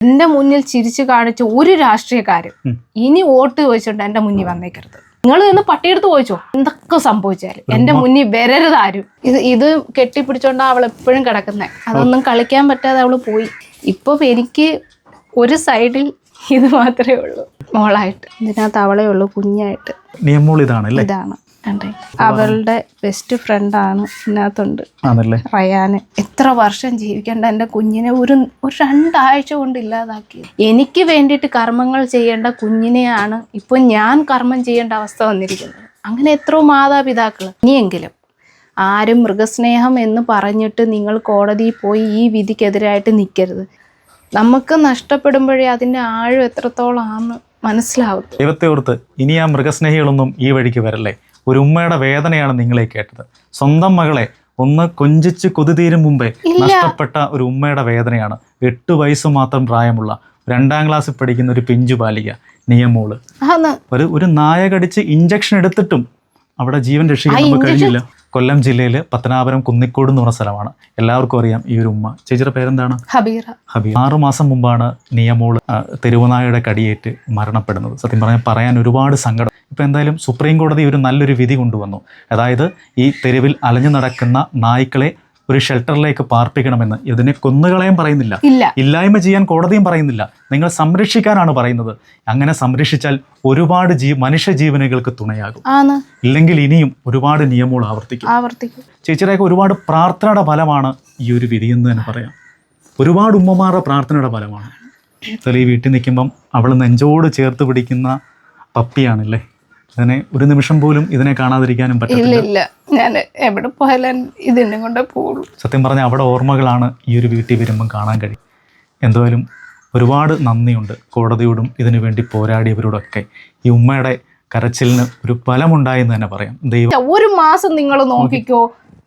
എന്റെ മുന്നിൽ ചിരിച്ചു കാണിച്ച ഒരു രാഷ്ട്രീയക്കാരും ഇനി വോട്ട് ചോദിച്ചോണ്ട് എന്റെ മുന്നിൽ വന്നേക്കരുത്. നിങ്ങൾ ഇന്ന് പട്ടിയെടുത്ത് ചോദിച്ചോ? എന്തൊക്കെ സംഭവിച്ചാലും. എന്റെ മുന്നിൽ വരരുത് ആരും. ഇത് ഇത് കെട്ടിപ്പിടിച്ചോണ്ടാ അവൾ എപ്പോഴും കിടക്കുന്നത് അതൊന്നും കളിക്കാൻ പറ്റാതെ അവൾ പോയി. ഇപ്പൊ എനിക്ക് ഒരു സൈഡിൽ ഇത് മാത്രമേ ഉള്ളൂ. മോളായിട്ട്. ഇതിനകത്ത് അവളേ ഉള്ളൂ കുഞ്ഞായിട്ട്. ഇതാണ് ഇതാണ്. അവളുടെ ബെസ്റ്റ് ഫ്രണ്ടാണ് ഇതിനകത്തുണ്ട്. ആണല്ലേ? റയാന്. എത്ര വർഷം ജീവിക്കേണ്ട എന്റെ കുഞ്ഞിനെ ഒരു ഒരു രണ്ടാഴ്ച കൊണ്ട് ഇല്ലാതാക്കി എനിക്ക് വേണ്ടിയിട്ട് കർമ്മങ്ങൾ ചെയ്യേണ്ട കുഞ്ഞിനെയാണ് ഇപ്പൊ ഞാൻ കർമ്മം ചെയ്യേണ്ട അവസ്ഥ വന്നിരിക്കുന്നത്. അങ്ങനെ എത്രയോ മാതാപിതാക്കൾ. ഇനിയെങ്കിലും ആരും മൃഗസ്നേഹം എന്ന് പറഞ്ഞിട്ട് നിങ്ങൾ കോടതിയിൽ പോയി ഈ വിധിക്കെതിരായിട്ട് നിൽക്കരുത്. നമുക്ക് നഷ്ടപ്പെടുമ്പോഴേ അതിന്റെ ആഴം എത്രത്തോളമാണെന്ന് മനസ്സിലാവും ദൈവത്തെ ഓർത്ത് ഇനി ആ മൃഗസ്നേഹികളൊന്നും ഈ വഴിക്ക് വരല്ലേ? ഒരു ഉമ്മയുടെ വേദനയാണ് നിങ്ങളെ കേട്ടത്. സ്വന്തം മകളെ ഒന്ന് കൊഞ്ചിച്ച് കൊതിതീരും മുമ്പേ നഷ്ടപ്പെട്ട ഒരു ഉമ്മയുടെ വേദനയാണ്. എട്ട് വയസ്സ് മാത്രം പ്രായമുള്ള രണ്ടാം ക്ലാസ് പഠിക്കുന്ന ഒരു പിഞ്ചു ബാലിക നിയമോൾ. ഒരു ഒരു നായകടിച്ച് ഇഞ്ചക്ഷൻ എടുത്തിട്ടും അവിടെ ജീവൻ രക്ഷിക്കാൻ നമുക്ക് കഴിഞ്ഞില്ല കൊല്ലം ജില്ലയിൽ പത്തനാപുരം കുന്നിക്കോട് എന്ന് പറഞ്ഞ സ്ഥലമാണ്. എല്ലാവർക്കും അറിയാം ഈ ഒരു ഉമ്മ. ചേച്ചിയുടെ പേരെന്താണ്? ഹബീറ. ഹബീർ ആറു മാസം മുമ്പാണ് നിയമോൾ തെരുവുനായയുടെ കടിയേറ്റ് മരണപ്പെടുന്നത്. സത്യം പറഞ്ഞാൽ പറയാൻ ഒരുപാട് സങ്കടം. ഇപ്പം എന്തായാലും സുപ്രീം കോടതി ഒരു നല്ലൊരു വിധി കൊണ്ടുവന്നു. അതായത് ഈ തെരുവിൽ അലഞ്ഞു നടക്കുന്ന നായ്ക്കളെ ഒരു ഷെൽട്ടറിലേക്ക് പാർപ്പിക്കണമെന്ന് ഇതിനെ കൊന്നുകളയാൻ പറയുന്നില്ല. ഇല്ല. ഇല്ലായ്മ ചെയ്യാൻ കോടതിയും പറയുന്നില്ല. നിങ്ങൾ സംരക്ഷിക്കാനാണ് പറയുന്നത്. അങ്ങനെ സംരക്ഷിച്ചാൽ ഒരുപാട് ജീ മനുഷ്യ ജീവനുകൾക്ക് തുണയാകും. ഇല്ലെങ്കിൽ ഇനിയും ഒരുപാട് നിയമങ്ങൾ ആവർത്തിക്കും. ആവർത്തിക്കും. ചേച്ചിയുടെയൊക്കെ ഒരുപാട് പ്രാർത്ഥനയുടെ ഫലമാണ് ഈ ഒരു വിധി എന്ന് തന്നെ പറയാം. ഒരുപാട് ഉമ്മമാരുടെ പ്രാർത്ഥനയുടെ ഫലമാണ്. ഈ വീട്ടിൽ നിൽക്കുമ്പം അവൾ നെഞ്ചോട് ചേർത്ത് പിടിക്കുന്ന പപ്പിയാണല്ലേ? അതിനെ ഒരു നിമിഷം പോലും ഇതിനെ കാണാതിരിക്കാനും പറ്റില്ല ഞാൻ എവിടെ പോയാലും ഇതിനെ കൊണ്ടേ പോകുള്ളൂ സത്യം പറഞ്ഞാൽ അവിടെ ഓർമ്മകളാണ് ഈ ഒരു വീട്ടിൽ വരുമ്പം കാണാൻ കഴിയും. എന്തായാലും ഒരുപാട് നന്ദിയുണ്ട് കോടതിയോടും ഇതിനു വേണ്ടി പോരാടിയവരോടൊക്കെ. ഈ ഉമ്മയുടെ കരച്ചിലിന് ഒരു ഫലമുണ്ടായെന്ന് തന്നെ പറയാം. ദൈവം ഒരു മാസം നിങ്ങൾ നോക്കിക്കോ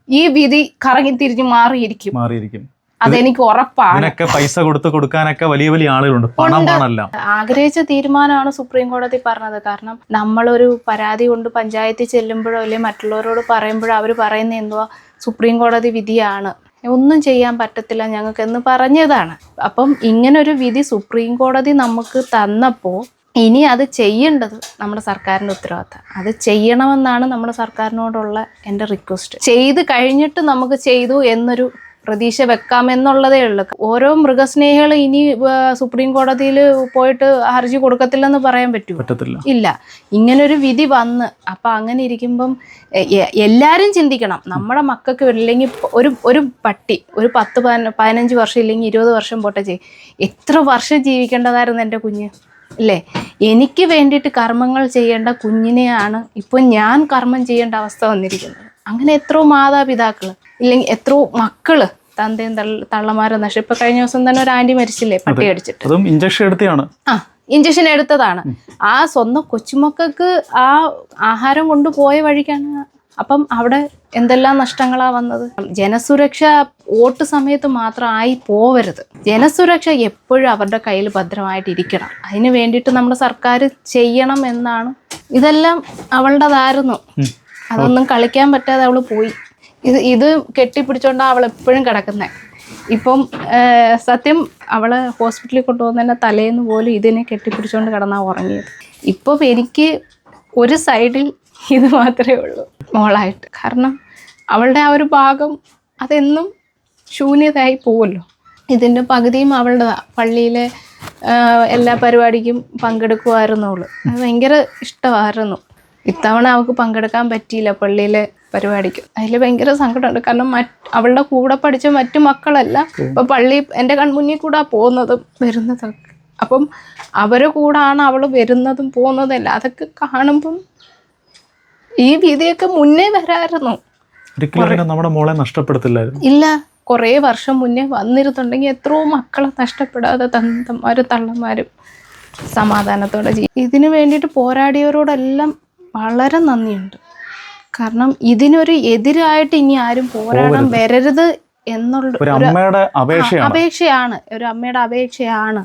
ഈ വിധി കറങ്ങി തിരിഞ്ഞ് മാറിയിരിക്കും. മാറിയിരിക്കും. അതെനിക്ക് ഉറപ്പാണ്. ഇതിനൊക്കെ പൈസ കൊടുത്ത് കൊടുക്കാനൊക്കെ വലിയ വലിയ ആളുകളുണ്ട്. പണമാണല്ല. ആഗ്രഹിച്ച തീരുമാനമാണ് സുപ്രീം കോടതി പറഞ്ഞത്. കാരണം നമ്മളൊരു പരാതി കൊണ്ട് പഞ്ചായത്തിൽ ചെല്ലുമ്പോഴോ അല്ലെങ്കിൽ മറ്റുള്ളവരോട് പറയുമ്പോഴോ അവർ പറയുന്ന എന്തുവാ? സുപ്രീം കോടതി വിധിയാണ്. ഒന്നും ചെയ്യാൻ പറ്റത്തില്ല ഞങ്ങൾക്ക് എന്ന് പറഞ്ഞതാണ്. അപ്പം ഇങ്ങനെ ഒരു വിധി സുപ്രീം കോടതി നമുക്ക് തന്നപ്പോൾ ഇനി അത് ചെയ്യേണ്ടത് നമ്മുടെ സർക്കാരിന്റെ ഉത്തരവാദിത്തം. അത് ചെയ്യണമെന്നാണ് നമ്മുടെ സർക്കാരിനോടുള്ള എന്റെ റിക്വസ്റ്റ് ചെയ്ത് കഴിഞ്ഞിട്ട് നമുക്ക് ചെയ്തു എന്നൊരു പ്രതീക്ഷ വെക്കാമെന്നുള്ളതേ ഉള്ളൂ. ഓരോ മൃഗസ്നേഹികളും ഇനി സുപ്രീം കോടതിയിൽ പോയിട്ട് ഹർജി കൊടുക്കത്തില്ലെന്ന് പറയാൻ പറ്റൂ ഇല്ല. ഇങ്ങനൊരു വിധി വന്ന് അപ്പം അങ്ങനെ ഇരിക്കുമ്പം എ- എ- എല്ലാവരും ചിന്തിക്കണം. നമ്മുടെ മക്കൾക്ക് ഇല്ലെങ്കിൽ ഒരു ഒരു പട്ടി ഒരു പത്ത് പതിന- പതിനഞ്ച് വർഷം ഇല്ലെങ്കിൽ ഇരുപത് വർഷം പോട്ടെ ചെയ്യും എത്ര വർഷം ജീവിക്കേണ്ടതായിരുന്നു എന്റെ കുഞ്ഞ്? അല്ലേ? എനിക്ക് വേണ്ടിയിട്ട് കർമ്മങ്ങൾ ചെയ്യേണ്ട കുഞ്ഞിനെയാണ് ഇപ്പോൾ ഞാൻ കർമ്മം ചെയ്യേണ്ട അവസ്ഥ വന്നിരിക്കുന്നത്. അങ്ങനെ എത്രയോ മാതാപിതാക്കൾ ഇല്ലെങ്കിൽ എത്രയോ മക്കൾ തന്തയും തള്ള തള്ളമാരും നഷ്ടം ഇപ്പൊ കഴിഞ്ഞ ദിവസം തന്നെ ഒരു ആന്റി മരിച്ചില്ലേ പട്ടി അടിച്ചിട്ട്. അതും ഇഞ്ചക്ഷൻ എടുത്തതാണ് ആ ഇഞ്ചക്ഷൻ എടുത്തതാണ്. ആ സ്വന്തം കൊച്ചുമക്കൾക്ക് ആ ആഹാരം കൊണ്ടുപോയ വഴിക്കാണ് അപ്പം അവിടെ എന്തെല്ലാം നഷ്ടങ്ങളാ വന്നത്? ജനസുരക്ഷ വോട്ട് സമയത്ത് മാത്രം ആയി പോവരുത്. ജനസുരക്ഷ എപ്പോഴും അവരുടെ കയ്യിൽ ഭദ്രമായിട്ടിരിക്കണം. അതിന് വേണ്ടിയിട്ട് നമ്മുടെ സർക്കാർ ചെയ്യണം എന്നാണ്. ഇതെല്ലാം അവളുടേതായിരുന്നു. അതൊന്നും കളിക്കാൻ പറ്റാതെ അവൾ പോയി. ഇത് ഇത് കെട്ടിപ്പിടിച്ചോണ്ടാ അവൾ എപ്പോഴും കിടക്കുന്നത് ഇപ്പം സത്യം അവളെ ഹോസ്പിറ്റലിൽ കൊണ്ടുപോകുന്നതിന്റെ തലേന്ന് പോലും ഇതിനെ കെട്ടിപ്പിടിച്ചോണ്ട് കിടന്നാ ഉറങ്ങിയത്. ഇപ്പം എനിക്ക് ഒരു സൈഡിൽ ഇത് മാത്രമേ ഉള്ളൂ മോളായിട്ട്. കാരണം അവളുടെ ആ ഒരു ഭാഗം അതെന്നും ശൂന്യതയായി പോവല്ലോ. ഇതിന്റെ പകുതിയും അവളുടെ പള്ളിയിലെ എല്ലാ പരിപാടിക്കും പങ്കെടുക്കുമായിരുന്നു അവൾ ഭയങ്കര ഇഷ്ടമായിരുന്നു. ഇത്തവണ അവൾക്ക് പങ്കെടുക്കാൻ പറ്റിയില്ല പള്ളിയിലെ പരിപാടിക്ക്. അതിൽ ഭയങ്കര സങ്കടമുണ്ട്. കാരണം അവളുടെ കൂടെ പഠിച്ച മറ്റു മക്കളല്ല. ഇപ്പൊ പള്ളി എന്റെ കൺമുന്നിൽ കൂടെ പോകുന്നതും വരുന്നതൊക്കെ. അപ്പം അവരെ കൂടാണ് അവൾ വരുന്നതും പോകുന്നതും എല്ലാം അതൊക്കെ കാണുമ്പം ഈ വീതിയൊക്കെ മുന്നേ വരായിരുന്നു. ഒരിക്കലും നമ്മുടെ മോളെ നഷ്ടപ്പെടുത്തില്ലായിരുന്നു. ഇല്ല. കുറേ വർഷം മുന്നേ വന്നിരുന്നുണ്ടെങ്കിൽ എത്രയോ മക്കളെ നഷ്ടപ്പെടാതെ തന്തന്മാരും തള്ളന്മാരും സമാധാനത്തോടെ ചെയ്യും ഇതിനു വേണ്ടിയിട്ട് പോരാടിയവരോടെല്ലാം വളരെ നന്ദിയുണ്ട്. കാരണം ഇതിനൊരു എതിരായിട്ട് ഇനി ആരും പോരാടാൻ വരരുത് എന്നുള്ള ഒരു അപേക്ഷയാണ്. ഒരു അമ്മയുടെ അപേക്ഷയാണ്.